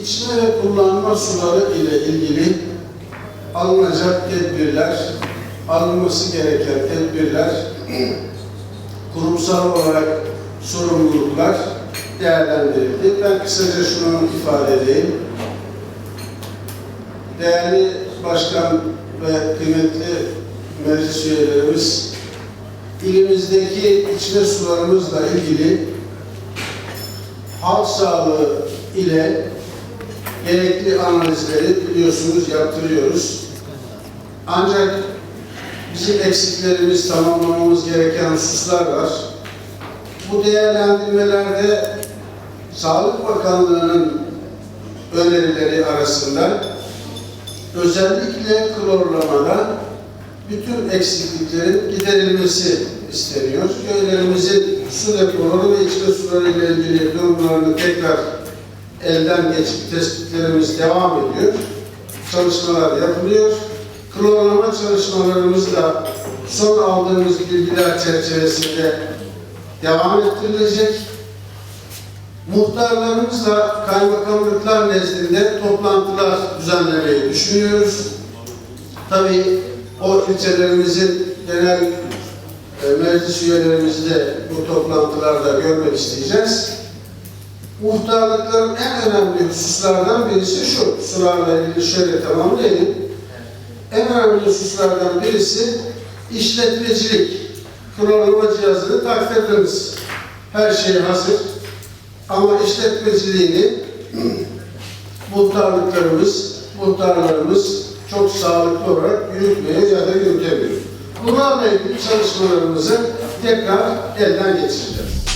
içme ve kullanma suları ile ilgili alınacak tedbirler, alınması gereken tedbirler, kurumsal olarak sorumluluklar değerlendirildi. Ben kısaca şunu ifade edeyim. Değerli Başkan ve kıymetli meclis üyelerimiz, ilimizdeki içme sularımızla ilgili halk sağlığı ile gerekli analizleri biliyorsunuz yaptırıyoruz. Ancak bizim eksiklerimiz, tamamlamamız gereken hususlar var. Bu değerlendirmelerde Sağlık Bakanlığı'nın önerileri arasında özellikle klorlamada bütün eksikliklerin giderilmesi isteniyor. Köylerimizin su depoları ve içme suları ile ilgili durumlarını tekrar elden geçip tespitlerimiz devam ediyor. Çalışmalar yapılıyor. Klorlama çalışmalarımız da son aldığımız bilgiler çerçevesinde devam ettirilecek. Muhtarlarımızla kaymakamlıklar nezdinde toplantılar düzenlemeyi düşünüyoruz. Tabii o ilçelerimizin genel e, meclis üyelerimizi de bu toplantılarda görmek isteyeceğiz. Muhtarlıkların en önemli hususlardan birisi şu, sularla ilgili şöyle tamamlayayım. En önemli hususlardan birisi işletmecilik. Klorlama cihazını taktırdınız. Her şey hazır. Ama işletmeciliğini muhtarlıklarımız, muhtarlarımız çok sağlıklı olarak yürütmeye ya da yürütemiyor. Bunlarla ilgili çalışmalarımızı tekrar elden geçireceğiz.